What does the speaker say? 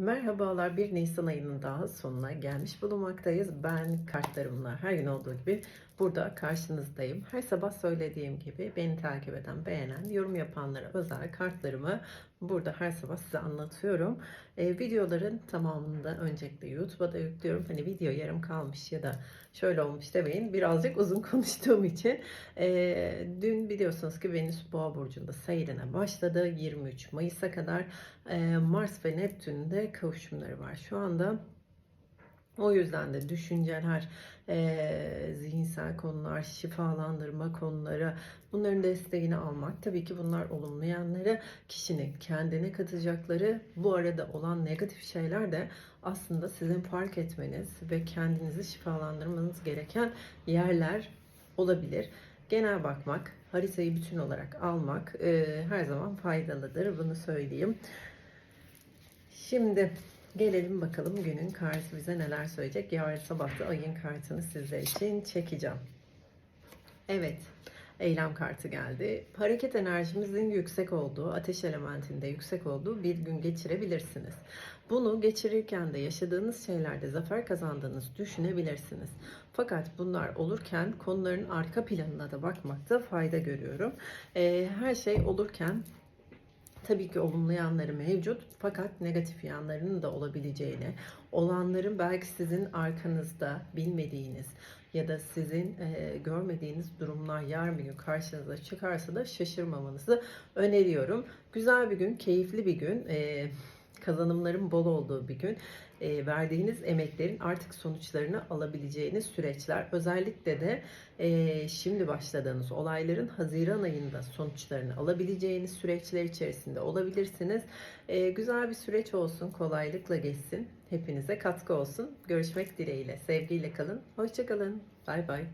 Merhabalar, 1 Nisan ayının daha sonuna gelmiş bulunmaktayız. Ben kartlarımla her gün olduğu gibi burada karşınızdayım. Her sabah söylediğim gibi beni takip eden, beğenen, yorum yapanlara özel kartlarımı burada her sabah size anlatıyorum. Ee, videoların tamamında öncelikle YouTube'a da yüklüyorum. Hani video yarım kalmış ya da şöyle olmuş demeyin. Birazcık uzun konuştuğum için. Ee, dün biliyorsunuz ki Venüs Boğa Burcu'nda seyrine başladı. 23 Mayıs'a kadar e, Mars ve Neptün'ün de kavuşumları var şu anda. O yüzden de düşünceler, e, zihinsel konular, şifalandırma konuları bunların desteğini almak. Tabii ki bunlar olumlu yanları, kişinin kendine katacakları, bu arada olan negatif şeyler de aslında sizin fark etmeniz ve kendinizi şifalandırmanız gereken yerler olabilir. Genel bakmak, haritayı bütün olarak almak e, her zaman faydalıdır. Bunu söyleyeyim. Şimdi gelelim bakalım günün kartı bize neler söyleyecek. Yarın sabah da ayın kartını sizler için çekeceğim. Evet. Eylem kartı geldi. Hareket enerjimizin yüksek olduğu, ateş elementinde yüksek olduğu bir gün geçirebilirsiniz. Bunu geçirirken de yaşadığınız şeylerde zafer kazandığınızı düşünebilirsiniz. Fakat bunlar olurken konuların arka planına da bakmakta fayda görüyorum. Ee, her şey olurken Tabii ki olumlu yanları mevcut fakat negatif yanlarının da olabileceğini, olanların belki sizin arkanızda bilmediğiniz ya da sizin e, görmediğiniz durumlar yarın bir gün karşınıza çıkarsa da şaşırmamanızı öneriyorum. Güzel bir gün, keyifli bir gün. E, kazanımların bol olduğu bir gün. E, verdiğiniz emeklerin artık sonuçlarını alabileceğiniz süreçler. Özellikle de e, şimdi başladığınız olayların Haziran ayında sonuçlarını alabileceğiniz süreçler içerisinde olabilirsiniz. E, güzel bir süreç olsun, kolaylıkla geçsin. Hepinize katkı olsun. Görüşmek dileğiyle. Sevgiyle kalın. Hoşçakalın. Bay bay.